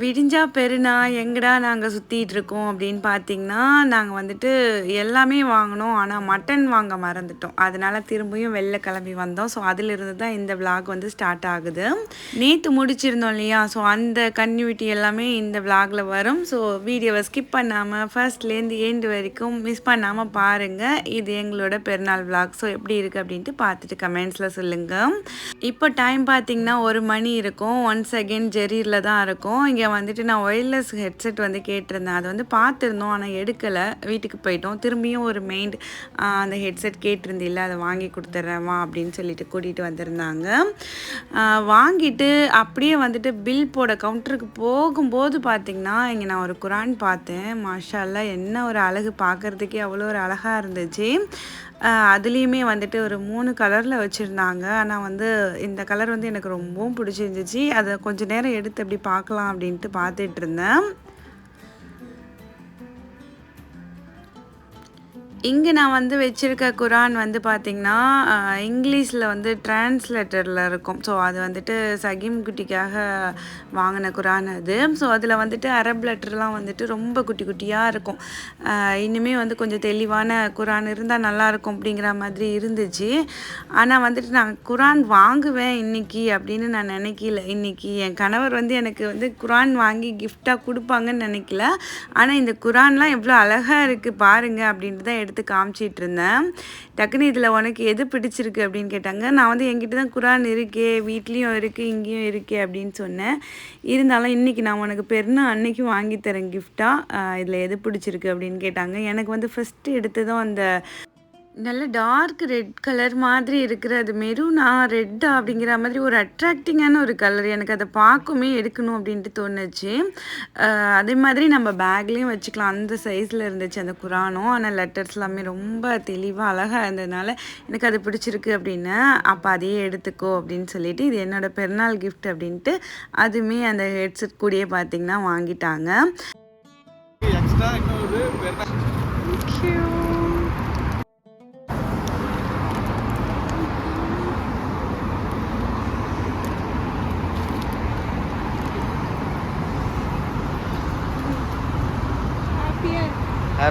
விடிஞ்சா பெருனா எங்கடா நாங்கள் சுற்றிட்டு இருக்கோம் அப்படின்னு பார்த்தீங்கன்னா நாங்கள் வந்துட்டு எல்லாமே வாங்கினோம். ஆனால் மட்டன் வாங்க மறந்துட்டோம். அதனால திரும்பியும் வெளில கிளம்பி வந்தோம். ஸோ அதிலிருந்து தான் இந்த விளாக் வந்து ஸ்டார்ட் ஆகுது. நேற்று முடிச்சிருந்தோம் இல்லையா? ஸோ அந்த கன்யூட்டி எல்லாமே இந்த விளாகில் வரும். ஸோ வீடியோவை ஸ்கிப் பண்ணாமல் ஃபர்ஸ்ட்லேருந்து ஏண்டு வரைக்கும் மிஸ் பண்ணாமல் பாருங்கள் இது எங்களோட பெருநாள் விளாக் ஸோ எப்படி இருக்குது அப்படின்ட்டு பார்த்துட்டு கமெண்ட்ஸில் சொல்லுங்கள் இப்போ டைம் பார்த்தீங்கன்னா ஒரு மணி இருக்கும். ஒன்ஸ் அகெயின் ஜெரீரில் தான் இருக்கும். இங்கே வந்துட்டு நான் ஒயர்லெஸ் ஹெட்செட் வந்து கேட்டிருந்தேன். அது வந்து பார்த்துருந்தோம் ஆனால் எடுக்கலை. வீட்டுக்கு போயிட்டோம். திரும்பியும் ஒரு மெயின் அந்த ஹெட்செட் கேட்டிருந்தில்ல அதை வாங்கி கொடுத்துட்றேம்மா அப்படின்னு சொல்லிட்டு கூட்டிகிட்டு வந்திருந்தாங்க. வாங்கிட்டு அப்படியே வந்துட்டு பில் போட கவுண்டருக்கு போகும்போது பார்த்தீங்கன்னா இங்கே நான் ஒரு குரான் பார்த்தேன். மாஷால்லாம் என்ன ஒரு அழகு. பார்க்குறதுக்கே அவ்வளோ ஒரு அழகாக இருந்துச்சு. அதுலேயுமே வந்துட்டு ஒரு மூணு கலரில் வச்சுருந்தாங்க. ஆனால் வந்து இந்த கலர் வந்து எனக்கு ரொம்பவும் பிடிச்சிருந்துச்சு. அதை கொஞ்சம் நேரம் எடுத்து அப்படி பார்க்கலாம் அப்படின்ட்டு பார்த்துட்டு இருந்தேன். இங்கே நான் வந்து வச்சுருக்க குரான் வந்து பார்த்திங்கன்னா இங்கிலீஷில் வந்து டிரான்ஸ்லேட்டரில் இருக்கும். ஸோ அது வந்துட்டு சகிம் குட்டிக்காக வாங்கின குரான் அது. ஸோ அதில் வந்துட்டு அரப் லெட்டர்லாம் வந்துட்டு ரொம்ப குட்டி குட்டியாக இருக்கும். இன்னுமே வந்து கொஞ்சம் தெளிவான குரான் இருந்தால் நல்லாயிருக்கும் அப்படிங்கிற மாதிரி இருந்துச்சு. ஆனால் வந்துட்டு நான் குரான் வாங்குவேன் இன்னைக்கு அப்படின்னு நான் நினைக்கல. இன்றைக்கி என் கணவர் வந்து எனக்கு வந்து குரான் வாங்கி கிஃப்டாக கொடுப்பாங்கன்னு நினைக்கல. ஆனால் இந்த குரான்லாம் எவ்வளோ அழகாக இருக்குது பாருங்கள் அப்படின்ட்டு தான் எடுத்து காமிச்சிட்டு இருந்தேன் டக்குன்னு இதில் உனக்கு எது பிடிச்சிருக்கு அப்படின்னு கேட்டாங்க. நான் வந்து என்கிட்ட தான் குரான் இருக்கே வீட்லேயும் இருக்குது இங்கேயும் இருக்கே அப்படின்னு சொன்னேன். இருந்தாலும் இன்றைக்கி நான் உனக்கு பெருனா அன்னைக்கு வாங்கி தரேன் கிஃப்டாக இதில் எது பிடிச்சிருக்கு அப்படின்னு கேட்டாங்க. எனக்கு வந்து ஃபஸ்ட்டு எடுத்ததும் அந்த நல்ல டார்க் ரெட் கலர் மாதிரி இருக்கிற அது மெரூனா ரெட்டா அப்படிங்கிற மாதிரி ஒரு அட்ராக்டிங்கான ஒரு கலர் எனக்கு அதை பார்க்குமே எடுக்கணும் அப்படின்ட்டு தோணுச்சு. அதே மாதிரி நம்ம பேக்லேயும் வச்சுக்கலாம். அந்த சைஸில் இருந்துச்சு அந்த குரானும் ஆனால் லெட்டர்ஸ் எல்லாமே ரொம்ப தெளிவாக அழகாக இருந்ததுனால எனக்கு அது பிடிச்சிருக்கு அப்படின்னு. அப்போ அதையே எடுத்துக்கோ அப்படின்னு சொல்லிட்டு இது என்னோட பெருநாள் கிஃப்ட் அப்படின்ட்டு அதுவுமே அந்த ஹெட்செட் கூடயே பார்த்தீங்கன்னா வாங்கிட்டாங்க.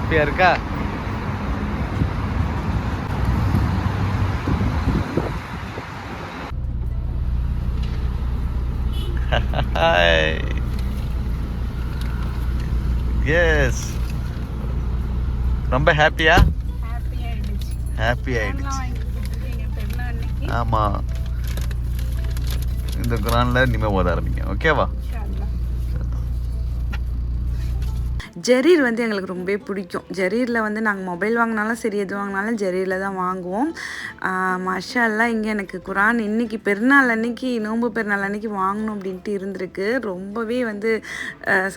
எக்ஸ்ட்ரா இன்னொரு பெருநாள் ஹாப்பியா இருக்கா எஸ் ரொம்ப ஹாப்பியா ஹாப்பி ஆயிடுச்சு ஆமா. இந்த குரான்ல இனிமே ஓத ஆரம்பிங்க. ஓகேவா ஜரீர் வந்து எங்களுக்கு ரொம்பவே பிடிக்கும். ஜரீரில் வந்து நாங்கள் மொபைல் வாங்கினாலும் சரி எது வாங்கினாலும் ஜரீரில் தான் வாங்குவோம். மஷா இங்கே எனக்கு குரான் இன்னைக்கு பெருநாள் அன்னைக்கு நோன்பு பெருநாள் அன்னைக்கு வாங்கணும் அப்படின்ட்டு இருந்திருக்கு. ரொம்பவே வந்து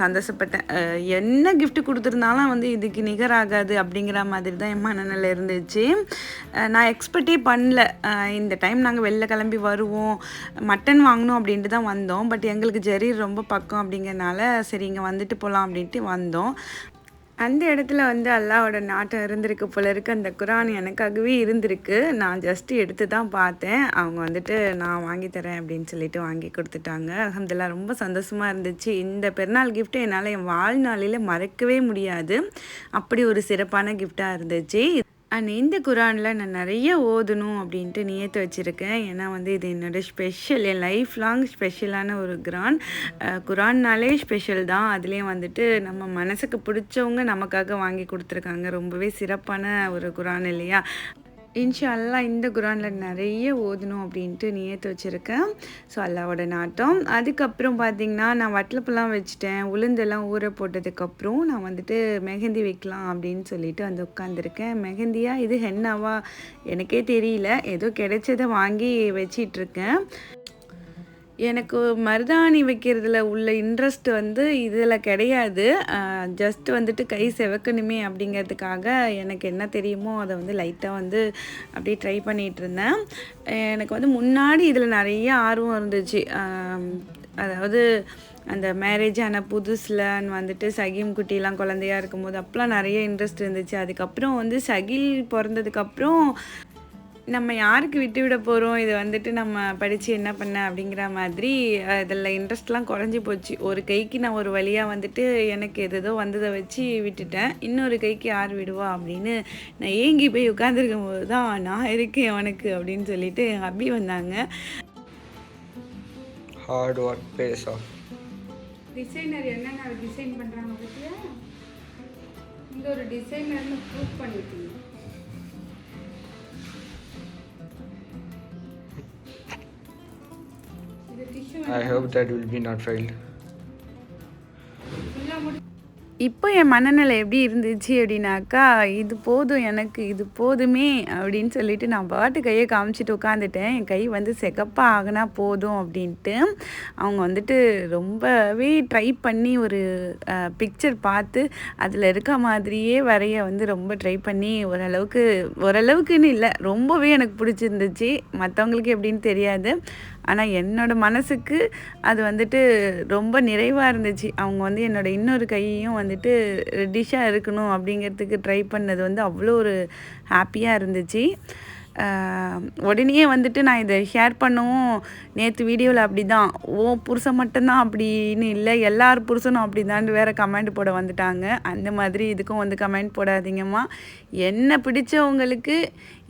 சந்தோஷப்பட்டேன். என்ன கிஃப்ட் கொடுத்துருந்தாலும் வந்து இதுக்கு நிகராகாது அப்படிங்கிற மாதிரி தான் என் மனநிலை இருந்துச்சு. நான் எக்ஸ்பெக்டே பண்ணல. இந்த டைம் நாங்கள் வெளில கிளம்பி வருவோம். மட்டன் வாங்கணும் அப்படின்ட்டு தான் வந்தோம். பட் எங்களுக்கு ஜரீர் ரொம்ப பக்கம் அப்படிங்கிறனால சரி இங்கே வந்துட்டு போகலாம் அப்படின்ட்டு வந்தோம். அந்த இடத்துல வந்து அல்லாவோட நாட்டம் இருந்திருக்கு போல இருக்கு. அந்த குரான் எனக்காகவே இருந்திருக்கு. நான் ஜஸ்ட் எடுத்து தான் பார்த்தேன். அவங்க வந்துட்டு நான் வாங்கி தரேன் அப்படின்னு சொல்லிட்டு வாங்கி கொடுத்துட்டாங்க. அல்ஹம்துலில்லாஹ் ரொம்ப சந்தோஷமாக இருந்துச்சு. இந்த பெருநாள் கிஃப்ட்டு என்னால் என் வாழ்நாளில் மறக்கவே முடியாது. அப்படி ஒரு சிறப்பான கிஃப்டாக இருந்துச்சு. அண்ட் இந்த குரானில் நான் நிறைய ஓதணும் அப்படின்ட்டு நியத்து வச்சுருக்கேன். ஏன்னா வந்து இது என்னோட ஸ்பெஷல் என் லைஃப் லாங் ஸ்பெஷலான ஒரு குரான். குரான்னாலே ஸ்பெஷல் தான். அதுலேயும் வந்துட்டு நம்ம மனசுக்கு பிடிச்சவங்க நமக்காக வாங்கி கொடுத்துருக்காங்க. ரொம்பவே சிறப்பான ஒரு குரான் இல்லையா? இன்ஷா இந்த குரானில் நிறைய ஓதணும் அப்படின்ட்டு நியத்து வச்சுருக்கேன். ஸோ அல்லாவோட நாட்டம். அதுக்கப்புறம் பார்த்தீங்கன்னா நான் வட்டலப்பெல்லாம் வச்சுட்டேன். உளுந்தெல்லாம் ஊற போட்டதுக்கப்புறம் நான் வந்துட்டு மெஹந்தி வைக்கலாம் அப்படின்னு சொல்லிட்டு வந்து உட்காந்துருக்கேன் மெஹந்தியா இது ஹென்னாவா? எனக்கே தெரியல. ஏதோ கிடைச்சதை வாங்கி வச்சிட்ருக்கேன். எனக்கு மருதாணி வைக்கிறதுல உள்ள இன்ட்ரெஸ்ட் வந்து இதில் கிடையாது. ஜஸ்ட் வந்துட்டு கை செவக்கணுமே அப்படிங்கிறதுக்காக எனக்கு என்ன தெரியுமோ அதை வந்து லைட்டாக வந்து அப்படியே ட்ரை பண்ணிகிட்டு இருந்தேன். எனக்கு வந்து முன்னாடி இதில் நிறைய ஆர்வம் இருந்துச்சு. அதாவது அந்த மேரேஜ் ஆன புதுசில் வந்துட்டு சகிம் குட்டிலாம் குழந்தையா இருக்கும்போது அப்போலாம் நிறைய இன்ட்ரெஸ்ட் இருந்துச்சு. அதுக்கப்புறம் வந்து சகில் பிறந்ததுக்கப்புறம் நம்ம யாருக்கு விட்டு விட போகிறோம் இது வந்துட்டு நம்ம படித்து என்ன பண்ண அப்படிங்கிற மாதிரி இதில் இன்ட்ரெஸ்ட்லாம் குறைஞ்சி போச்சு. ஒரு கைக்கு நான் ஒரு வழியாக வந்துட்டு எனக்கு எதோ வந்ததை வச்சு விட்டுட்டேன். இன்னொரு கைக்கு யார் விடுவா அப்படின்னு நான் ஏங்கி போய் உட்காந்துருக்கும் போது தான் நான் இருக்கேன் உனக்கு அப்படின்னு சொல்லிட்டு என் அபி வந்தாங்க. Hard work pays off. Designer என்னென்ன டிசைன் பண்ணுறாங்க பற்றியா இந்த ஒரு டிசைனர்னு ப்ரூவ் பண்ணிட்டீங்க. I hope that will be not failed. இப்போ என் மனநிலை எப்படி இருந்துச்சு அப்படின்னாக்கா இது போதும் எனக்கு இது போதுமே அப்படின்னு சொல்லிட்டு நான் பாட்டு கையை காமிச்சிட்டு உட்காந்துட்டேன் என் கை வந்து செகப்பாக ஆகினா போதும் அப்படின்ட்டு அவங்க வந்துட்டு ரொம்பவே ட்ரை பண்ணி ஒரு பிக்சர் பார்த்து அதில் இருக்க மாதிரியே வரைய வந்து ரொம்ப ட்ரை பண்ணி ஓரளவுக்கு ஓரளவுக்குன்னு இல்லை ரொம்பவே எனக்கு பிடிச்சிருந்துச்சு. மற்றவங்களுக்கு எப்படின்னு தெரியாது. ஆனால் என்னோட மனசுக்கு அது வந்துட்டு ரொம்ப நிறைவாக இருந்துச்சு. அவங்க வந்து என்னோட இன்னொரு கையையும் வந்துட்டு ரெட்டிஷாக இருக்கணும் அப்படிங்கிறதுக்கு ட்ரை பண்ணது வந்து அவ்வளோ ஒரு ஹாப்பியாக இருந்துச்சு. உடனே வந்துட்டு நான் இதை ஷேர் பண்ணவும் நேற்று வீடியோவில் அப்படி தான் ஓ புருஷன் மட்டும்தான் அப்படின்னு இல்லை எல்லார் புருஷனும் அப்படி தான் வேறு கமெண்ட் போட வந்துட்டாங்க. அந்த மாதிரி இதுக்கும் வந்து கமெண்ட் போடாதீங்கம்மா. என்னை பிடிச்சவங்களுக்கு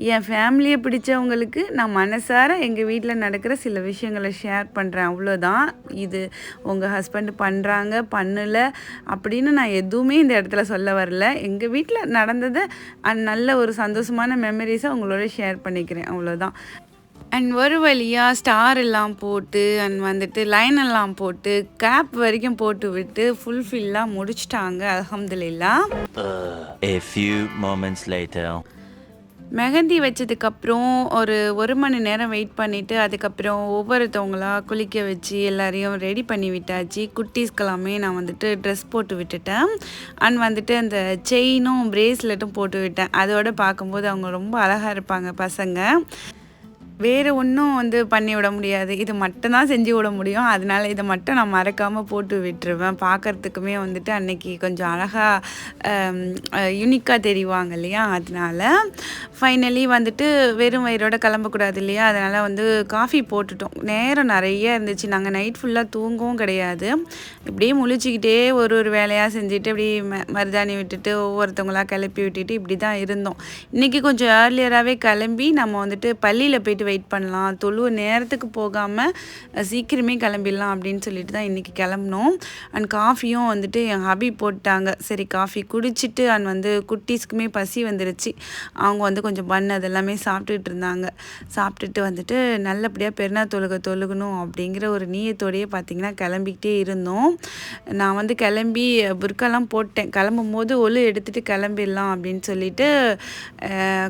என் ஃபேமிலியை பிடிச்சவங்களுக்கு நான் மனசார எங்கள் வீட்டில் நடக்கிற சில விஷயங்களை ஷேர் பண்ணுறேன் அவ்வளோதான் இது உங்கள் ஹஸ்பண்ட் பண்ணுறாங்க பண்ணலை அப்படின்னு நான் எதுவுமே இந்த இடத்துல சொல்ல வரல. எங்கள் வீட்டில் நடந்ததை அண்ட் நல்ல ஒரு சந்தோஷமான மெமரிஸை உங்களோட ஷேர் பண்ணிக்கிறேன். அவ்வளோதான் அண்ட் ஒரு வழியாக ஸ்டார் எல்லாம் போட்டு அண்ட் வந்துட்டு லைன் எல்லாம் போட்டு கேப் வரைக்கும் போட்டு விட்டு ஃபுல்ஃபில்லாக முடிச்சிட்டாங்க அல்ஹம்துலில்லா. A few moments later. Mehndi வச்சதுக்கப்புறம் ஒரு ஒரு மணி நேரம் வெயிட் பண்ணிவிட்டு அதுக்கப்புறம் ஒவ்வொருத்தவங்களா குளிக்க வச்சு எல்லாரையும் ரெடி பண்ணி விட்டாச்சு. குட்டீஸ்க்கெல்லாமே நான் வந்துட்டு ட்ரெஸ் போட்டு விட்டுட்டேன். அண்ட் வந்துட்டு அந்த செயினும் பிரேஸ்லெட்டும் போட்டு விட்டேன். அதோட பார்க்கும்போது அவங்க ரொம்ப அழகாக இருப்பாங்க பசங்க. வேறு ஒன்றும் வந்து பண்ணி விட முடியாது. இது மட்டும்தான் செஞ்சு விட முடியும். அதனால இதை மட்டும் நான் மறக்காமல் போட்டு விட்டுருவேன். பார்க்குறதுக்குமே வந்துட்டு அன்னைக்கு கொஞ்சம் அழகாக யூனிக்காக தெரிவாங்க இல்லையா? அதனால ஃபைனலி வந்துட்டு வெறும் வயிறோட கிளம்பக்கூடாது இல்லையா? அதனால் வந்து காஃபி போட்டுட்டோம். நேரம் நிறைய இருந்துச்சு. நாங்கள் நைட் ஃபுல்லாக தூங்கவும் கிடையாது. இப்படியே முழிச்சிக்கிட்டே ஒரு ஒரு வேலையாக செஞ்சுட்டு இப்படி ம மருதாணி விட்டுட்டு ஒவ்வொருத்தவங்களா கிளப்பி விட்டுட்டு இப்படி தான் இருந்தோம். இன்றைக்கி கொஞ்சம் ஏர்லியராகவே கிளம்பி நம்ம வந்துட்டு பள்ளியில் போயிட்டு வெயிட் பண்ணலாம். தொழுவ நேரத்துக்கு போகாமல் சீக்கிரமே கிளம்பிடலாம் அப்படின்னு சொல்லிட்டு தான் இன்றைக்கி கிளம்புனோம். அண்ட் காஃபியும் வந்துட்டு என் ஹபி போட்டாங்க. சரி காஃபி குடிச்சிட்டு அண்ட் வந்து குட்டீஸ்க்குமே பசி வந்துருச்சு. அவங்க வந்து கொஞ்சம் பன் அதெல்லாமே சாப்பிட்டுட்டு இருந்தாங்க. சாப்பிட்டுட்டு வந்துட்டு நல்லபடியாக பெருநா தொழுக தொழுகணும் அப்படிங்கிற ஒரு நீயத்தோடையே பார்த்திங்கன்னா கிளம்பிக்கிட்டே இருந்தோம். நான் வந்து கிளம்பி புர்க்காலாம் போட்டேன். கிளம்பும் போது ஒழு எடுத்துகிட்டு கிளம்பிடலாம் அப்படின்னு சொல்லிட்டு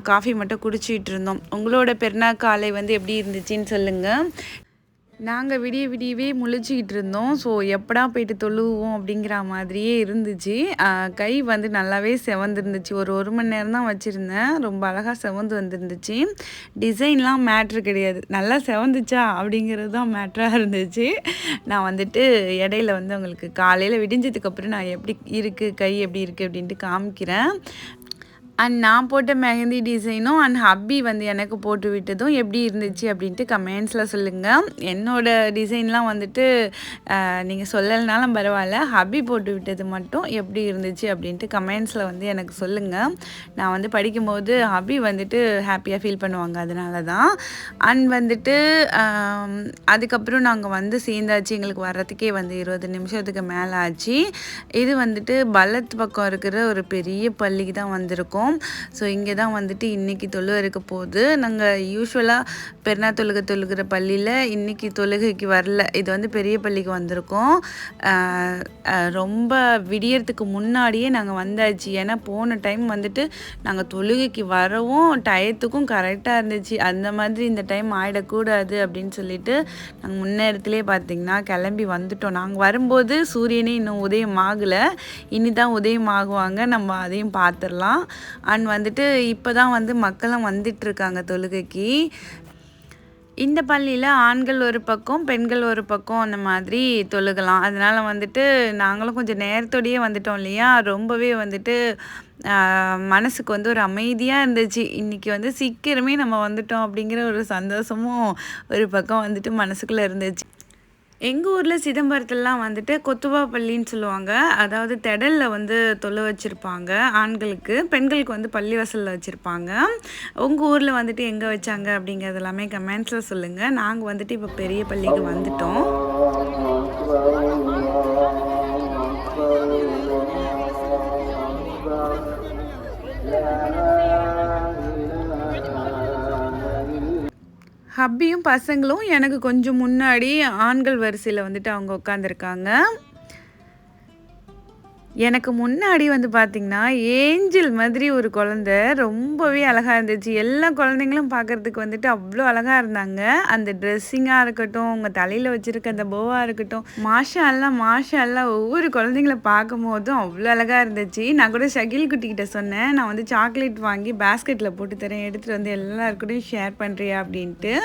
காஃபி மட்டும் குடிச்சிட்டு இருந்தோம். உங்களோட பெருநா காலை வந்து எப்படி இருந்துச்சுன்னு சொல்லுங்கள் நாங்கள் விடிய விடியவே முழிச்சிக்கிட்டு இருந்தோம். ஸோ எப்படா போயிட்டு தொழுவோம் அப்படிங்கிற மாதிரியே இருந்துச்சு. கை வந்து நல்லாவே செவந்துருந்துச்சு. ஒரு ஒரு மணி நேரம் தான் வச்சுருந்தேன். ரொம்ப அழகாக செவந்து வந்துருந்துச்சு. டிசைன்லாம் மேட்ரு கிடையாது. நல்லா செவந்துச்சா அப்படிங்கிறது தான் மேட்ராக இருந்துச்சு. நான் வந்துட்டு இடையில வந்து உங்களுக்கு காலையில் விடிஞ்சதுக்கப்புறம் நான் எப்படி இருக்குது கை எப்படி இருக்குது அப்படின்ட்டு காமிக்கிறேன். அண்ட் நான் போட்ட மெஹந்தி டிசைனும் அண்ட் ஹப்பி வந்து எனக்கு போட்டு விட்டதும் எப்படி இருந்துச்சு அப்படின்ட்டு கமெண்ட்ஸில் சொல்லுங்கள் என்னோட டிசைன்லாம் வந்துட்டு நீங்கள் சொல்லலைனாலும் பரவாயில்ல. ஹப்பி போட்டு விட்டது மட்டும் எப்படி இருந்துச்சு அப்படின்ட்டு கமெண்ட்ஸில் வந்து எனக்கு சொல்லுங்கள் நான் வந்து படிக்கும்போது ஹப்பி வந்துட்டு ஹாப்பியாக ஃபீல் பண்ணுவாங்க. அதனால தான் அண்ட் வந்துட்டு அதுக்கப்புறம் நாங்கள் வந்து சேர்ந்தாச்சு. எங்களுக்கு வர்றதுக்கே வந்து இருபது நிமிஷத்துக்கு மேலே ஆச்சு இது வந்துட்டு பலத் பக்கம் இருக்கிற ஒரு பெரிய பள்ளிக்கு தான் வந்திருக்கோம். ஸோ இங்கே தான் வந்துட்டு இன்றைக்கி தொழுகை இருக்க போகுது. நாங்கள் யூஸ்வலாக பெருநா தொழுகை தொழுகிற பள்ளியில் இன்றைக்கி தொழுகைக்கு வரல. இது வந்து பெரிய பள்ளிக்கு வந்திருக்கோம். ரொம்ப விடியறதுக்கு முன்னாடியே நாங்கள் வந்தாச்சு. ஏன்னா போன டைம் வந்துட்டு நாங்கள் தொழுகைக்கு வரவும் டயத்துக்கும் கரெக்டாக இருந்துச்சு. அந்த மாதிரி இந்த டைம் ஆகிடக்கூடாது அப்படின்னு சொல்லிட்டு நாங்கள் முன்னேரத்துலேயே பார்த்தீங்கன்னா கிளம்பி வந்துட்டோம். நாங்கள் வரும்போது சூரியனே இன்னும் உதயம் ஆகலை இனி தான் உதயம் ஆகுவாங்க நம்ம அதையும் பார்த்துடலாம் அண்ட் வந்துட்டு இப்போ தான் வந்து மக்களும் வந்துட்டுருக்காங்க தொழுகைக்கு. இந்த பள்ளியில் ஆண்கள் ஒரு பக்கம் பெண்கள் ஒரு பக்கம் அந்த மாதிரி தொழுகலாம். அதனால் வந்துட்டு நாங்களும் கொஞ்சம் நேரத்தோடையே வந்துட்டோம் இல்லையா? ரொம்பவே வந்துட்டு மனசுக்கு வந்து ஒரு அமைதியாக இருந்துச்சு. இன்றைக்கி வந்து சீக்கிரமே நம்ம வந்துட்டோம் அப்படிங்கிற ஒரு சந்தோஷமும் ஒரு பக்கம் வந்துட்டு மனசுக்குள்ளே இருந்துச்சு. எங்கள் ஊரில் சிதம்பரத்துலலாம் வந்துட்டு கொத்துவா பள்ளின்னு சொல்லுவாங்க. அதாவது திடலில் வந்து தொலை வச்சுருப்பாங்க ஆண்களுக்கு. பெண்களுக்கு வந்து பள்ளி வசலில் வச்சுருப்பாங்க. உங்கள் ஊரில் வந்துட்டு எங்கே வச்சாங்க அப்படிங்கிறது எல்லாமே கமெண்ட்ஸில் சொல்லுங்கள் நாங்கள் வந்துட்டு இப்போ பெரிய பள்ளிக்கு வந்துட்டோம். ஹப்பியும் பசங்களும் எனக்கு கொஞ்சம் முன்னாடி ஆண்கள் வரிசையில் வந்துட்டு அவங்க உட்காந்துருக்காங்க எனக்கு முன்னாடி வந்து பார்த்திங்கன்னா ஏஞ்சல் மாதிரி ஒரு குழந்த ரொம்பவே அழகாக இருந்துச்சு. எல்லா குழந்தைங்களும் பார்க்குறதுக்கு வந்துட்டு அவ்வளோ அழகாக இருந்தாங்க. அந்த ட்ரெஸ்ஸிங்காக இருக்கட்டும் அவங்க தலையில் வச்சுருக்க அந்த போவாக இருக்கட்டும் மாஷா எல்லாம் மாஷா ஒவ்வொரு குழந்தைங்கள பார்க்கும் போதும் அவ்வளோ அழகாக இருந்துச்சு. நான் கூட ஷகில் குட்டிக்கிட்ட சொன்னேன் நான் வந்து சாக்லேட் வாங்கி பேஸ்கெட்டில் போட்டு தரேன் எடுத்துகிட்டு வந்து எல்லாருக்கூடயும் ஷேர் பண்ணுறியா அப்படின்ட்டு.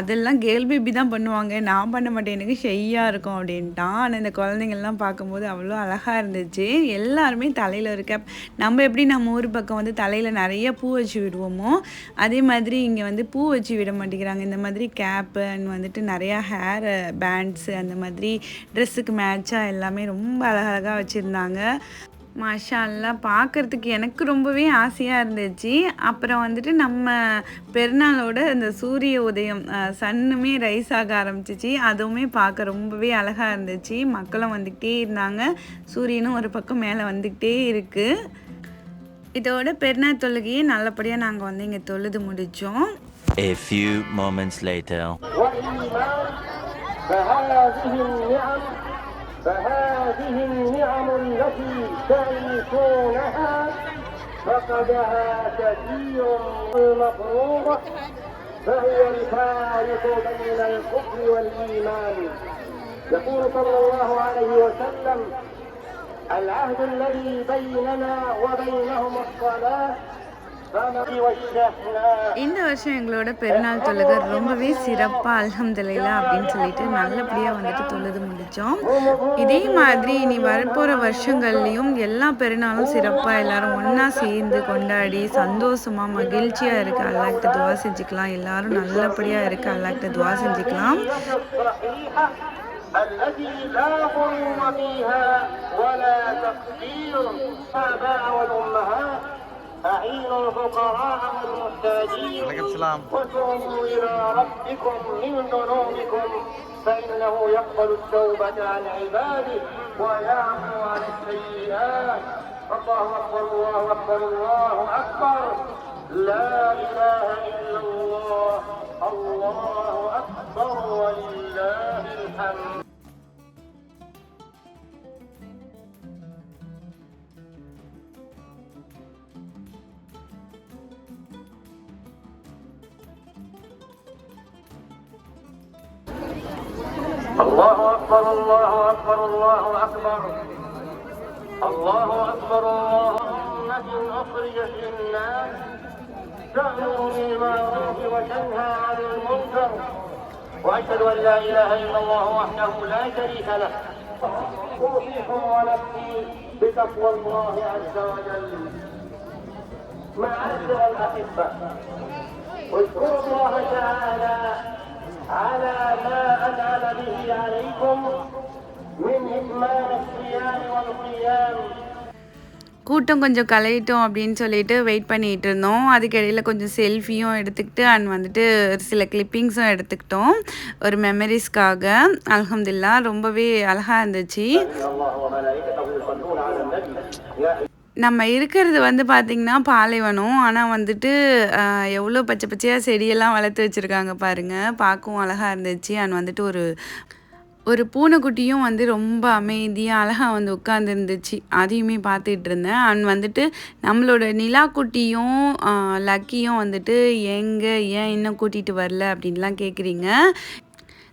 அதெல்லாம் கேர்ள் பேபி தான் பண்ணுவாங்க. நான் பண்ண மாட்டேன் எனக்கு ஷெய்யாக இருக்கும் அப்படின்ட்டான். ஆனால் இந்த குழந்தைங்கள்லாம் பார்க்கும்போது அவ்வளோ அழகாக இருந்துச்சு. எல்லாருமே தலையில் இருக்க நம்ம எப்படி நம்ம ஊர் பக்கம் வந்து தலையில் நிறைய பூ வச்சு விடுவோமோ அதே மாதிரி இங்கே வந்து பூ வச்சு விட மாட்டேங்கிறாங்க. இந்த மாதிரி கேப்பு அண்ட் வந்துட்டு நிறையா ஹேர் பேண்ட்ஸு அந்த மாதிரி ட்ரெஸ்ஸுக்கு மேட்சாக எல்லாமே ரொம்ப அழகழகாக வச்சுருந்தாங்க. மாஷா அல்லா பார்க்குறதுக்கு எனக்கு ரொம்பவே ஆசையாக இருந்துச்சு. அப்புறம் வந்துட்டு நம்ம பெருநாளோட இந்த சூரிய உதயம் சன்னுமே ரைஸ் ஆக ஆரம்பிச்சிச்சு. அதுவுமே பார்க்க ரொம்பவே அழகாக இருந்துச்சு. மக்களும் வந்துக்கிட்டே இருந்தாங்க. சூரியனும் ஒரு பக்கம் மேலே வந்துக்கிட்டே இருக்குது இதோட பெருநாள் தொழுகையை நல்லபடியாக நாங்கள் வந்து இங்கே தொழுது முடித்தோம் A few moments later. فهذه النعم التي تعيشونها فقدها كثير المفروضة فهي الفارق بين الكفر والإيمان. يقول صلى الله عليه وسلم العهد الذي بيننا وبينهم الصلاة இந்த வருஷம் எங்களோட பெருநாள் தொழுகை ரொம்பவே சிறப்பாக அல்ஹம்துலில்லா அப்படின்னு சொல்லிட்டு நல்லபடியாக வந்துட்டு தொழுது முடித்தோம் இதே மாதிரி இனி வரப்போகிற வருஷங்கள்லேயும் எல்லா பெருநாளும் சிறப்பாக எல்லாரும் ஒன்றா சேர்ந்து கொண்டாடி சந்தோஷமாக மகிழ்ச்சியாக இருக்க அல்லாக்கிட்ட துவா செஞ்சுக்கலாம் எல்லாரும் நல்லபடியாக இருக்க அல்லாக்கிட்ட துவா செஞ்சுக்கலாம் الصحيحة التي لا غرور فيها ولا تقدير الآباء والأمهات أعينوا الفقراء والمحتاجين وتوبوا إلى ربكم من ذنوبكم فإنه يقبل التوبة عن عباده ويعفو عن السيئات. الله أكبر الله أكبر الله أكبر. لا إله إلا الله. الله أكبر ولله الحمد. الله أكبر الله أكبر الله أكبر. الله أكبر الله أمة أخرجت للناس تأمر بالمعروف وتنهى عن المنكر. وأشهد أن لا إله إلا الله وحده لا شريك له. أوصيكم ونفسي بتقوى الله عز وجل. معاشر الأحبة. اذكروا الله تعالى على ما أنعم به عليكم من إتمام الصيام والقيام கூட்டம் கொஞ்சம் கலையிட்டோம் அப்படின்னு சொல்லிட்டு வெயிட் பண்ணிகிட்டு இருந்தோம் அதுக்கிடையில் கொஞ்சம் செல்ஃபியும் எடுத்துக்கிட்டு அண்ட் வந்துட்டு சில கிளிப்பிங்ஸும் எடுத்துக்கிட்டோம் ஒரு மெமரிஸ்க்காக அல்ஹம்துலில்லா ரொம்பவே அழகாக இருந்துச்சு நம்ம இருக்கிறது வந்து பார்த்திங்கன்னா பாலைவனம். ஆனால் வந்துட்டு எவ்வளோ பச்சை பச்சையாக செடியெல்லாம் வளர்த்து வச்சுருக்காங்க பாருங்கள் பார்க்கவும் அழகாக இருந்துச்சு. அண்ட் வந்துட்டு ஒரு ஒரு பூனைக்குட்டியும் வந்து ரொம்ப அமைதியாக அழகாக வந்து உட்காந்துருந்துச்சு அதையுமே பார்த்துட்டு இருந்தேன். அண்ட் வந்துட்டு நம்மளோட நிலா குட்டியும் லக்கியும் வந்துட்டு எங்கே? ஏன் இன்னும் கூட்டிகிட்டு வரல? அப்படின்லாம் கேட்குறீங்க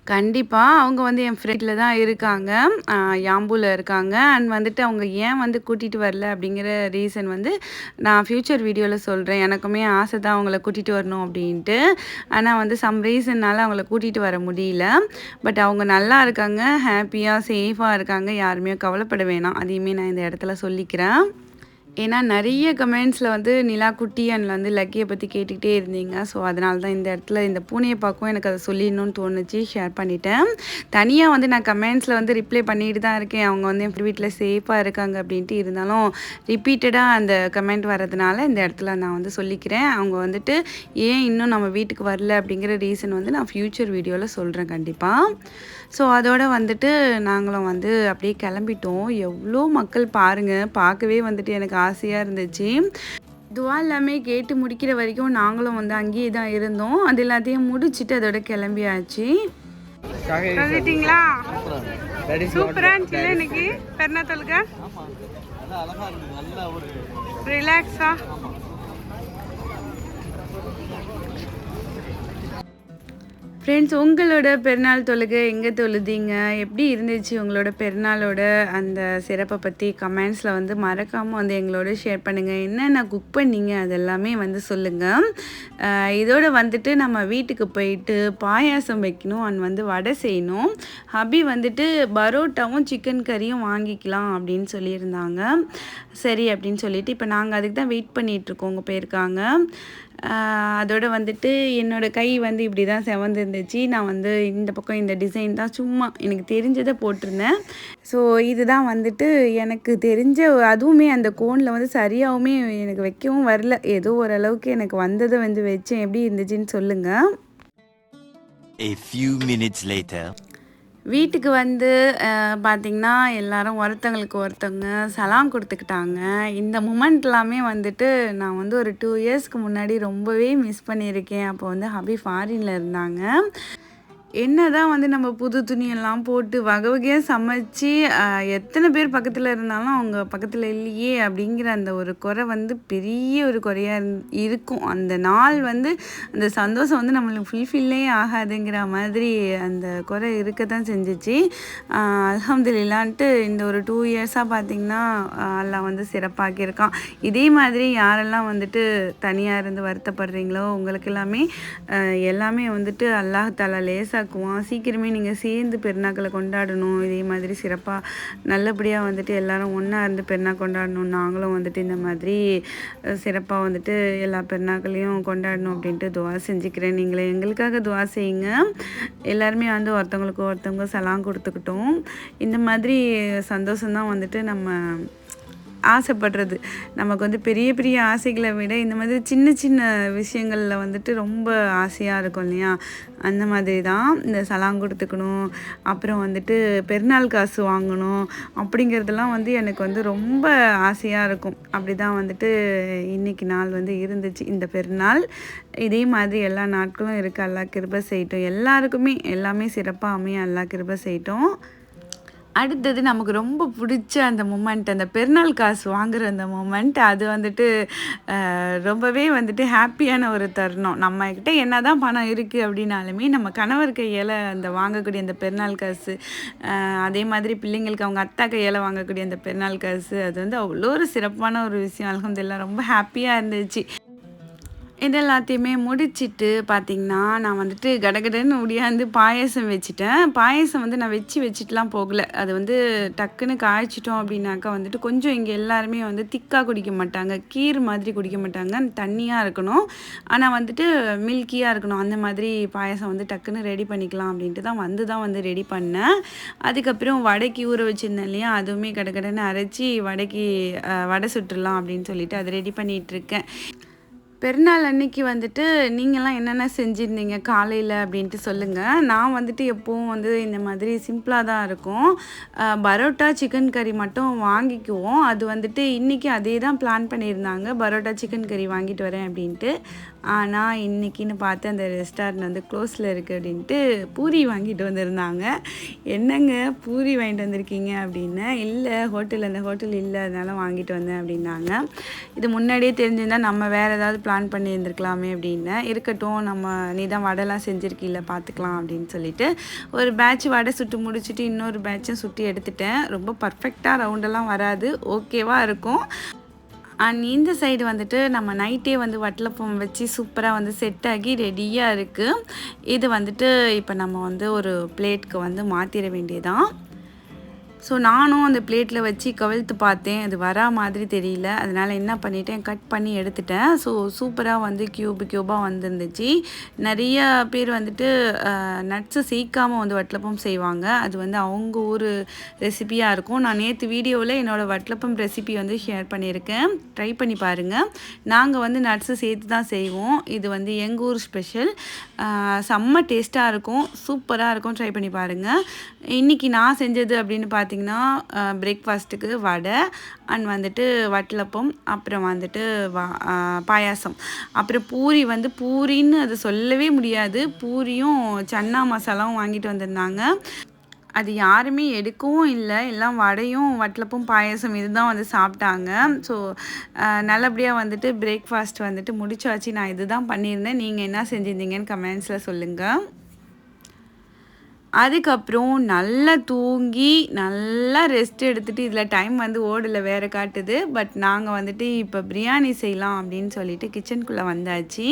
கண்டிப்பாக அவங்க வந்து என் ஃப்ரெண்டில் தான் இருக்காங்க. யாம்பூவில் இருக்காங்க. அண்ட் வந்துட்டு அவங்க ஏன் வந்து கூட்டிகிட்டு வரல அப்படிங்கிற ரீசன் வந்து நான் ஃப்யூச்சர் வீடியோவில் சொல்கிறேன் எனக்குமே ஆசை தான் அவங்கள கூட்டிகிட்டு வரணும் அப்படின்ட்டு. ஆனால் வந்து சம் ரீசன்னால் அவங்கள கூட்டிகிட்டு வர முடியல. பட் அவங்க நல்லா இருக்காங்க. ஹாப்பியாக சேஃபாக இருக்காங்க. யாருமே கவலைப்பட வேணாம். அதையுமே நான் இந்த இடத்துல சொல்லிக்கிறேன். ஏன்னா நிறைய கமெண்ட்ஸில் வந்து நிலா குட்டி அண்ட் வந்து லக்கியை பற்றி கேட்டுக்கிட்டே இருந்தீங்க. ஸோ அதனால தான் இந்த இடத்துல இந்த பூனையை பார்க்கவும் எனக்கு அதை சொல்லிடணும்னு தோணுச்சு. ஷேர் பண்ணிட்டேன். தனியாக வந்து நான் கமெண்ட்ஸில் வந்து ரிப்ளை பண்ணிட்டு தான் இருக்கேன். அவங்க வந்து என் வீட்டில் சேஃபாக இருக்காங்க அப்படின்ட்டு. இருந்தாலும் ரிப்பீட்டடாக அந்த கமெண்ட் வர்றதுனால இந்த இடத்துல நான் வந்து சொல்லிக்கிறேன். அவங்க வந்துட்டு ஏன் இன்னும் நம்ம வீட்டுக்கு வரல? அப்படிங்கிற ரீசன் வந்து நான் ஃப்யூச்சர் வீடியோவில் சொல்கிறேன் கண்டிப்பாக ஸோ அதோட வந்துட்டு நாங்களும் வந்து அப்படியே கிளம்பிட்டோம். எவ்வளோ மக்கள் பாருங்கள் பார்க்கவே வந்துட்டு எனக்கு ஆசையாக இருந்துச்சு. துவா எல்லாமே கேட்டு முடிக்கிற வரைக்கும் நாங்களும் வந்து அங்கேயே தான் இருந்தோம். அது எல்லாத்தையும் முடிச்சுட்டு அதோட கிளம்பியாச்சு. வந்துட்டீங்களா சூப்பராக இருந்துச்சுல இன்னைக்கு? பெருனா தொழுக? ரிலாக்ஸா ஃப்ரெண்ட்ஸ் உங்களோட பெருநாள் தொழுகை எங்கே தொழுதீங்க? எப்படி இருந்துச்சு உங்களோட பெருநாளோட அந்த சிறப்பை பற்றி கமெண்ட்ஸில் வந்து மறக்காமல் வந்து எங்களோட ஷேர் பண்ணுங்கள் என்னென்ன குக் பண்ணீங்க அதெல்லாமே வந்து சொல்லுங்கள் இதோடு இதோட வந்துட்டு நம்ம வீட்டுக்கு போயிட்டு பாயாசம் வைக்கணும் அண்ட் வந்து வடை செய்யணும். ஹபி வந்துட்டு பரோட்டாவும் சிக்கன் கறியும் வாங்கிக்கலாம் அப்படின்னு சொல்லியிருந்தாங்க. சரி அப்படின்னு சொல்லிட்டு இப்போ நாங்கள் அதுக்கு தான் வெயிட் பண்ணிகிட்ருக்கோம் உங்கள் போயிருக்காங்க அதோடு வந்துட்டு என்னோடய கை வந்து இப்படி தான் செவந்துருந்துச்சு. நான் வந்து இந்த பக்கம் இந்த டிசைன் தான் சும்மா எனக்கு தெரிஞ்சதை போட்டிருந்தேன். ஸோ இதுதான் வந்துட்டு எனக்கு தெரிஞ்ச அதுவுமே அந்த கோனில் வந்து சரியாகவுமே எனக்கு வைக்கவும் வரல. ஏதோ ஓரளவுக்கு எனக்கு வந்ததை வந்து வச்சேன். எப்படி இருந்துச்சுன்னு சொல்லுங்கள் A few minutes later. வீட்டுக்கு வந்து பார்த்திங்கன்னா எல்லாரும் ஒருத்தங்களுக்கு ஒருத்தவங்க சலாம் கொடுத்துக்கிட்டாங்க. இந்த மூமெண்ட் எல்லாமே வந்துட்டு நான் வந்து ஒரு டூ இயர்ஸ்க்கு முன்னாடி ரொம்பவே மிஸ் பண்ணியிருக்கேன். அப்போ வந்து ஹபி ஃபாரினில் இருந்தாங்க. என்ன தான் வந்து நம்ம புது துணியெல்லாம் போட்டு வகை வகையாக சமைச்சு எத்தனை பேர் பக்கத்தில் இருந்தாலும் அவங்க பக்கத்தில் இல்லையே அப்படிங்கிற அந்த ஒரு குறை வந்து பெரிய ஒரு குறையாக இருந் இருக்கும். அந்த நாள் வந்து அந்த சந்தோஷம் வந்து நம்மளுக்கு ஃபுல்ஃபில்லே ஆகாதுங்கிற மாதிரி அந்த குறை இருக்க தான் செஞ்சிச்சு அலமதுல்லான்ட்டு இந்த ஒரு டூ இயர்ஸாக பார்த்திங்கன்னா எல்லாம் வந்து சிறப்பாக்கியிருக்கான். இதே மாதிரி யாரெல்லாம் வந்துட்டு தனியாக இருந்து வருத்தப்படுறீங்களோ உங்களுக்கு எல்லாமே எல்லாமே வந்துட்டு அல்லாஹ் தாலா லேசாக்குவான் சீக்கிரமே நீங்கள் சேர்ந்து பெருநாக்களை கொண்டாடணும். இதே மாதிரி சிறப்பாக நல்லபடியாக வந்துட்டு எல்லாரும் ஒன்றா இருந்து பெருநாள் கொண்டாடணும். நாங்களும் வந்துட்டு இந்த மாதிரி சிறப்பாக வந்துட்டு எல்லா பெருநாக்களையும் கொண்டாடணும் அப்படின்ட்டு துவா செஞ்சுக்கிறேன். நீங்களே எங்களுக்காக துவா செய்யுங்க. எல்லாருமே வந்து ஒருத்தவங்களுக்கு ஒருத்தவங்க சலாம் கொடுத்துக்கிட்டோம். இந்த மாதிரி சந்தோஷம்தான் வந்துட்டு நம்ம ஆசைப்படுறது. நமக்கு வந்து பெரிய பெரிய ஆசைகளை விட இந்த மாதிரி சின்ன சின்ன விஷயங்களில் வந்துட்டு ரொம்ப ஆசையாக இருக்கும் இல்லையா? அந்த மாதிரி தான் இந்த சலாங் கொடுத்துக்கணும். அப்புறம் வந்துட்டு பெருநாள் காசு வாங்கணும் அப்படிங்கிறதெல்லாம் வந்து எனக்கு வந்து ரொம்ப ஆசையாக இருக்கும். அப்படி தான் வந்துட்டு இன்னைக்கு நாள் வந்து இருந்துச்சு. இந்த பெருநாள் இதே மாதிரி எல்லா நாட்களும் இருக்குது அல்லா கிருபை செய்யட்டும். எல்லாருக்குமே எல்லாமே சிறப்பாக அமைய அல்லா கிருபை செய்யட்டும். அடுத்தது நமக்கு ரொம்ப பிடிச்ச அந்த மூமெண்ட் அந்த பெருநாள் காசு வாங்குற அந்த மூமெண்ட் அது வந்துட்டு ரொம்பவே வந்துட்டு ஹாப்பியான ஒரு தருணம். நம்மக்கிட்ட என்ன தான் பணம் இருக்குது அப்படின்னாலுமே நம்ம கணவர் கையால் அந்த வாங்கக்கூடிய அந்த பெருநாள் காசு அதே மாதிரி பிள்ளைங்களுக்கு அவங்க அத்தா கையால் வாங்கக்கூடிய அந்த பெருநாள் காசு அது வந்து அவ்வளோ ஒரு சிறப்பான ஒரு விஷயம். அல்ஹம்துலில்லாஹ் ரொம்ப ஹாப்பியாக இருந்துச்சு. இதெல்லாத்தையுமே முடிச்சுட்டு முடிச்சிட்டு பார்த்தீங்கன்னா நான் வந்துட்டு கடகடன்னு முடியாந்து பாயசம் வச்சுட்டேன். பாயசம் வந்து நான் வச்சு வச்சுட்டுலாம் போகலை. அது வந்து டக்குன்னு காய்ச்சிட்டோம் அப்படின்னாக்கா வந்துட்டு கொஞ்சம் இங்கே எல்லாருமே வந்து திக்காக குடிக்க மாட்டாங்க. கீர் மாதிரி குடிக்க மாட்டாங்க. தண்ணியாக இருக்கணும். ஆனால் வந்துட்டு மில்கியாக இருக்கணும். அந்த மாதிரி பாயசம் வந்து டக்குன்னு ரெடி பண்ணிக்கலாம் அப்படின்ட்டு தான் வந்து தான் வந்து ரெடி பண்ணேன். அதுக்கப்புறம் வடைக்கு ஊற வச்சுருந்தேன் இல்லையா? அதுவுமே கடகடன்னு அரைச்சி வடைக்கு வடை சுட்டுடலாம் அப்படின்னு சொல்லிட்டு அதை ரெடி பண்ணிகிட்ருக்கேன் பெருநாள் அன்னைக்கு வந்துட்டு நீங்கள்லாம் என்னென்ன செஞ்சுருந்தீங்க காலையில் அப்படின்ட்டு சொல்லுங்கள் நான் வந்துட்டு எப்போவும் வந்து இந்த மாதிரி சிம்பிளாக தான் இருக்கும். பரோட்டா சிக்கன் கறி மட்டும் வாங்கிக்குவோம். அது வந்துட்டு இன்றைக்கி அதே தான் பிளான் பண்ணியிருந்தாங்க. பரோட்டா சிக்கன் கறி வாங்கிட்டு வரேன் அப்படின்ட்டு. ஆனால் இன்றைக்கின்னு பார்த்து அந்த ரெஸ்டாரண்ட் வந்து க்ளோஸில் இருக்குது அப்படின்ட்டு பூரி வாங்கிட்டு வந்திருந்தாங்க. என்னங்க பூரி வாங்கிட்டு வந்திருக்கீங்க அப்படின்னு? இல்லை ஹோட்டல் அந்த ஹோட்டல் இல்லை அதனால வாங்கிட்டு வந்தேன் அப்படின்னாங்க. இது முன்னாடியே தெரிஞ்சிருந்தால் நம்ம வேறு ஏதாவது பிளான் பண்ணி இருந்திருக்கலாமே அப்படின்னு. இருக்கட்டும் நம்ம நீ தான் வடைலாம் செஞ்சுருக்கீல்ல பார்த்துக்கலாம் அப்படின்னு சொல்லிட்டு ஒரு பேட்ச் வடை சுட்டு முடிச்சுட்டு இன்னொரு பேட்சும் சுட்டி எடுத்துட்டேன். ரொம்ப பர்ஃபெக்டாக ரவுண்டெல்லாம் வராது. ஓகேவாக இருக்கும். அண்ட் இந்த சைடு வந்துட்டு நம்ம நைட்டே வந்து வட்டலப்பம் வச்சு சூப்பராக வந்து செட் ஆகி ரெடியாக இருக்குது இது வந்துட்டு இப்போ நம்ம வந்து ஒரு பிளேட்க்கு வந்து மாற்றிட வேண்டியதான் ஸோ நானும் அந்த பிளேட்டில் வச்சு கவிழ்த்து பார்த்தேன். அது வரா மாதிரி தெரியல. அதனால் என்ன பண்ணிட்டேன்? கட் பண்ணி எடுத்துட்டேன். ஸோ சூப்பராக வந்து க்யூப் க்யூபாக வந்துருந்துச்சு. நிறைய பேர் வந்துட்டு நட்ஸு சீக்காமல் வந்து வட்டலப்பம் செய்வாங்க. அது வந்து அவங்க ஊர் ரெசிபியாக இருக்கும். நான் நேற்று வீடியோவில் என்னோடய வட்டலப்பம் ரெசிபி வந்து ஷேர் பண்ணியிருக்கேன். ட்ரை பண்ணி பாருங்கள் நாங்கள் வந்து நட்ஸு சேர்த்து தான் செய்வோம். இது வந்து எங்கள் ஊர் ஸ்பெஷல் செம்ம டேஸ்ட்டாக இருக்கும். சூப்பராக இருக்கும். ட்ரை பண்ணி பாருங்கள் இன்றைக்கி நான் செஞ்சது அப்படின்னு பார்த்து பார்த்திங்கன்னா பிரேக்ஃபாஸ்ட்டுக்கு வடை அண்ட் வந்துட்டு வட்டலப்பம் அப்புறம் வந்துட்டு வா பாயாசம். அப்புறம் பூரி வந்து பூரின்னு அது சொல்லவே முடியாது. பூரியும் சன்னா மசாலாவும் வாங்கிட்டு வந்திருந்தாங்க. அது யாருமே எடுக்கவும் இல்லை. எல்லாம் வடையும் வட்டலப்பும் பாயசம் இதுதான் வந்து சாப்பிட்டாங்க. ஸோ நல்லபடியாக வந்துட்டு பிரேக்ஃபாஸ்ட் வந்துட்டு முடிச்சாச்சு. நான் இதுதான் பண்ணியிருந்தேன். நீங்கள் என்ன செஞ்சுருந்தீங்கன்னு கமெண்ட்ஸில் சொல்லுங்கள் அதுக்கப்புறம் நல்லா தூங்கி நல்லா ரெஸ்ட் எடுத்துகிட்டு இதில் டைம் வந்து ஓடல வேறு காட்டுது. பட் நாங்கள் வந்துட்டு இப்போ பிரியாணி செய்யலாம் அப்படின்னு சொல்லிட்டு கிச்சனுக்குள்ளே வந்தாச்சு.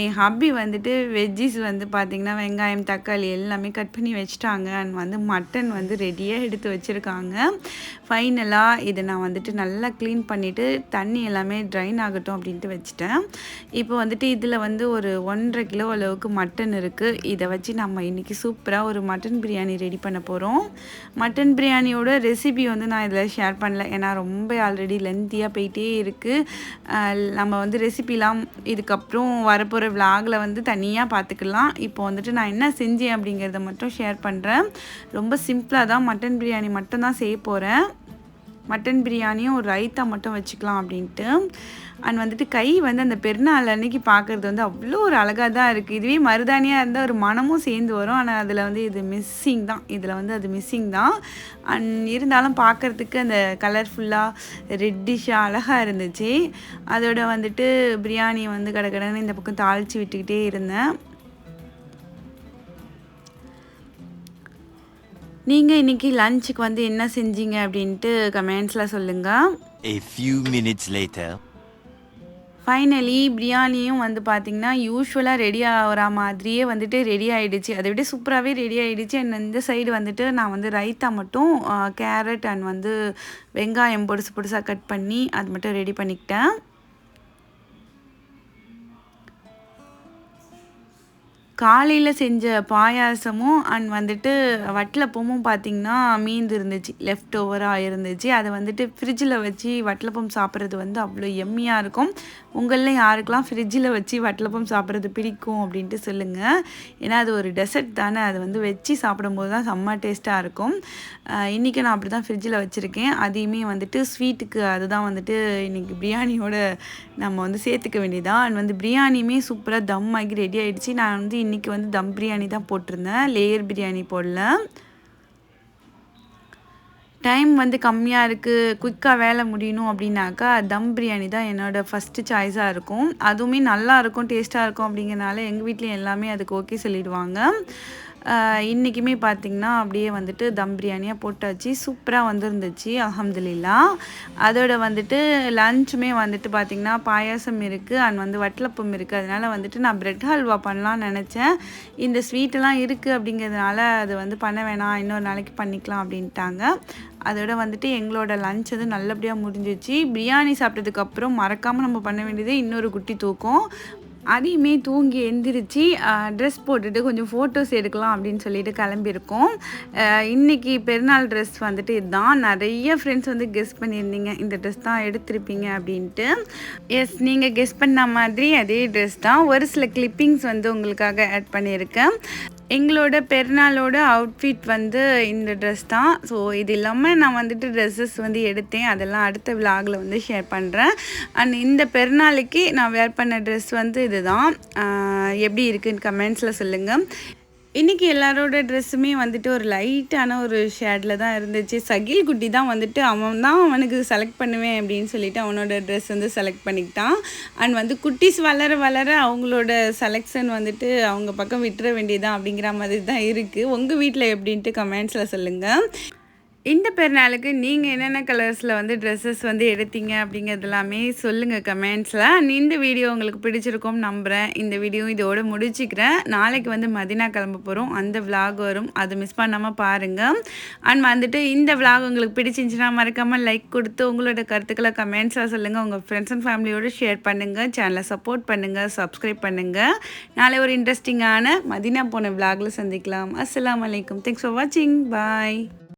என் ஹப்பி வந்துட்டு வெஜ்ஜிஸ் வந்து பார்த்திங்கன்னா வெங்காயம் தக்காளி எல்லாமே கட் பண்ணி வச்சுட்டாங்க. அண்ட் வந்து மட்டன் வந்து ரெடியாக எடுத்து வச்சுருக்காங்க. ஃபைனலாக இதை நான் வந்துட்டு நல்லா க்ளீன் பண்ணிவிட்டு தண்ணி எல்லாமே ட்ரைன் ஆகட்டும் அப்படின்ட்டு வச்சுட்டேன். இப்போ வந்துட்டு இதில் வந்து ஒரு ஒன்றரை கிலோ அளவுக்கு மட்டன் இருக்குது இதை வச்சு நம்ம இன்றைக்கி சூப்பராக ஒரு மட்டன் பிரியாணி ரெடி பண்ண போகிறோம் மட்டன் பிரியாணியோட ரெசிபி வந்து நான் இதில் ஷேர் பண்ணல. ஏன்னா ரொம்ப ஆல்ரெடி லென்த்தியாக போயிட்டே இருக்குது நம்ம வந்து ரெசிபிலாம் இதுக்கப்புறம் வரப்போகிற விலாகில் வந்து தனியாக பார்த்துக்கலாம் இப்போ வந்துட்டு நான் என்ன செஞ்சேன் அப்படிங்கிறத மட்டும் ஷேர் பண்ணுறேன் ரொம்ப சிம்பிளாக தான் மட்டன் பிரியாணி மட்டும் தான் செய்ய போகிறேன் மட்டன் பிரியாணியும் ஒரு ரைத்தா மட்டும் வச்சுக்கலாம் அப்படின்ட்டு. அண்ட் வந்துட்டு கை வந்து அந்த பெருநாள் அன்னைக்கு பார்க்குறது வந்து அவ்வளோ ஒரு அழகாக தான் இருக்குது இதுவே மருதாணியாக இருந்தால் ஒரு மனமும் சேர்ந்து வரும். ஆனால் அதில் வந்து இது மிஸ்ஸிங் தான். இதில் வந்து அது மிஸ்ஸிங் தான். அண்ட் இருந்தாலும் பார்க்குறதுக்கு அந்த கலர்ஃபுல்லாக ரெட்டிஷாக அழகாக இருந்துச்சு. அதோட வந்துட்டு பிரியாணி வந்து கடகடன்னு இந்த பக்கம் தாளித்து விட்டுக்கிட்டே இருந்தேன். நீங்கள் இன்றைக்கி லஞ்சுக்கு வந்து என்ன செஞ்சீங்க அப்படின்ட்டு கமெண்ட்ஸில் சொல்லுங்கள் A few minutes later. Finally பிரியாணியும் வந்து பார்த்திங்கன்னா யூஸ்வலாக ரெடி ஆகிற மாதிரியே வந்துட்டு ரெடி ஆகிடுச்சு அதை விட சூப்பராகவே ரெடி ஆகிடுச்சு அண்ட் இந்த சைடு வந்துட்டு நான் வந்து ரைத்தா மட்டும் கேரட் அண்ட் வந்து வெங்காயம் பொடுசு பொடுசாக கட் பண்ணி அது மட்டும் ரெடி பண்ணிக்கிட்டேன். காலையில் செஞ்ச பாயாசமும் அண்ட் வந்துட்டு வட்டலப்பமும் பார்த்திங்கன்னா மீந்து இருந்துச்சு. லெஃப்ட் ஓவராக இருந்துச்சு. அதை வந்துட்டு ஃப்ரிட்ஜில் வச்சு வட்டலப்பம் சாப்பிட்றது வந்து அவ்வளோ எம்மியாக இருக்கும். உங்களில் யாருக்கெல்லாம் ஃப்ரிட்ஜில் வச்சு வட்டலப்பம் சாப்பிட்றது பிடிக்கும் அப்படின்ட்டு சொல்லுங்கள் ஏன்னா அது ஒரு டெசர்ட் தானே. அது வந்து வச்சு சாப்பிடும்போது தான் செம்ம டேஸ்ட்டாக இருக்கும். இன்றைக்கி நான் அப்படி தான் ஃப்ரிட்ஜில் வச்சுருக்கேன். அதையுமே வந்துட்டு ஸ்வீட்டுக்கு அதுதான் வந்துட்டு இன்றைக்கி பிரியாணியோட நம்ம வந்து சேர்த்துக்க வேண்டியதான் அண்ட் வந்து பிரியாணியுமே சூப்பராக தம் ஆகி ரெடி ஆகிடுச்சு நான் வந்து இன்றைக்கி வந்து தம் பிரியாணி தான் போட்டிருந்தேன். லேயர் பிரியாணி போடல. டைம் வந்து கம்மியாக இருக்குது குயிக்காக வேலை முடியணும் அப்படின்னாக்கா தம் பிரியாணி தான் என்னோடய ஃபஸ்ட்டு சாய்ஸாக இருக்கும். அதுவுமே நல்லா இருக்கும் டேஸ்ட்டாக இருக்கும் அப்படிங்கிறனால எங்கள் வீட்லேயும் எல்லாமே அதுக்கு ஓகே சொல்லிடுவாங்க. இன்றைக்குமே பார்த்திங்கன்னா அப்படியே வந்துட்டு தம் பிரியாணியாக போட்டாச்சு. சூப்பராக வந்துருந்துச்சு அல்ஹம்துலில்லா. அதோட வந்துட்டு லஞ்சுமே வந்துட்டு பார்த்திங்கன்னா பாயாசம் இருக்குது அண்ட் வந்து வட்டலப்பம் இருக்குது அதனால் வந்துட்டு நான் பிரெட் ஹல்வா பண்ணலாம்னு நினச்சேன். இந்த ஸ்வீட்டெல்லாம் இருக்குது அப்படிங்கிறதுனால அது வந்து பண்ண வேணாம் இன்னொரு நாளைக்கு பண்ணிக்கலாம் அப்படின்ட்டாங்க. அதோட வந்துட்டு எங்களோட லஞ்ச் அது நல்லபடியாக முடிஞ்சிச்சு. பிரியாணி சாப்பிட்டதுக்கப்புறம் மறக்காமல் நம்ம பண்ண வேண்டியது இன்னொரு குட்டி தூக்கம். அதையுமே தூங்கி எந்திரிச்சு ட்ரெஸ் போட்டுட்டு கொஞ்சம் ஃபோட்டோஸ் எடுக்கலாம் அப்படின்னு சொல்லிட்டு கிளம்பியிருக்கோம். இன்னைக்கு பெருநாள் ட்ரெஸ் வந்துட்டு இதுதான் நிறைய ஃப்ரெண்ட்ஸ் வந்து கெஸ் பண்ணியிருந்தீங்க. இந்த ட்ரெஸ் தான் எடுத்திருப்பீங்க அப்படின்ட்டு. எஸ் நீங்கள் கெஸ் பண்ண மாதிரி அதே ட்ரெஸ் தான். ஒரு சில கிளிப்பிங்ஸ் வந்து உங்களுக்காக ஆட் பண்ணியிருக்கேன். எங்களோட பெருநாளோட அவுட்ஃபிட் வந்து இந்த ட்ரெஸ் தான். ஸோ இது இல்லாமல் நான் வந்துட்டு ட்ரெஸ்ஸஸ் வந்து எடுத்தேன். அதெல்லாம் அடுத்த விலாகில் வந்து ஷேர் பண்ணுறேன் அண்ட் இந்த பெருநாளைக்கு நான் வேர் பண்ண ட்ரெஸ் வந்து இதுதான் எப்படி இருக்குன்னு கமெண்ட்ஸில் சொல்லுங்கள் இன்றைக்கி எல்லாரோட ட்ரெஸ்ஸுமே வந்துட்டு ஒரு லைட்டான ஒரு ஷேடில் தான் இருந்துச்சு. சகில் குட்டி தான் வந்துட்டு அவன் தான் அவனுக்கு செலக்ட் பண்ணுவேன் அப்படின்னு சொல்லிட்டு அவனோட ட்ரெஸ் வந்து செலக்ட் பண்ணிக்கிட்டான். அண்ட் வந்து குட்டீஸ் வளர வளர அவங்களோட செலெக்ஷன் வந்துட்டு அவங்க பக்கம் விட்டுற வேண்டியதான் அப்படிங்கிற மாதிரி தான் இருக்குது உங்கள் வீட்டில் எப்படின்ட்டு கமெண்ட்ஸில் சொல்லுங்கள் இந்த பெருநாளுக்கு நீங்கள் என்னென்ன கலர்ஸில் வந்து ட்ரெஸ்ஸஸ் வந்து எடுத்தீங்க அப்படிங்கிறது எல்லாமே சொல்லுங்கள் கமெண்ட்ஸில் இந்த வீடியோ உங்களுக்கு பிடிச்சிருக்கும் நம்புகிறேன் இந்த வீடியோ இதோட முடிச்சுக்கிறேன். நாளைக்கு வந்து மதினா கிளம்ப போகிறோம் அந்த விலாக் வரும். அது மிஸ் பண்ணாமல் பாருங்கள் அண்ட் வந்துட்டு இந்த விலாக் உங்களுக்கு பிடிச்சிருந்துச்சுன்னா மறக்காமல் லைக் கொடுத்து உங்களோட கருத்துக்களை கமெண்ட்ஸில் சொல்லுங்கள் உங்கள் ஃப்ரெண்ட்ஸ் அண்ட் ஃபேமிலியோடு ஷேர் பண்ணுங்கள் சேனலை சப்போர்ட் பண்ணுங்கள் சப்ஸ்கிரைப் பண்ணுங்கள் நாளை ஒரு இன்ட்ரெஸ்டிங்கான மதினா போன விலாகில் சந்திக்கலாம். அஸ்லாம் வலைக்கம் தேங்க்ஸ் ஃபார் வாட்சிங் பாய்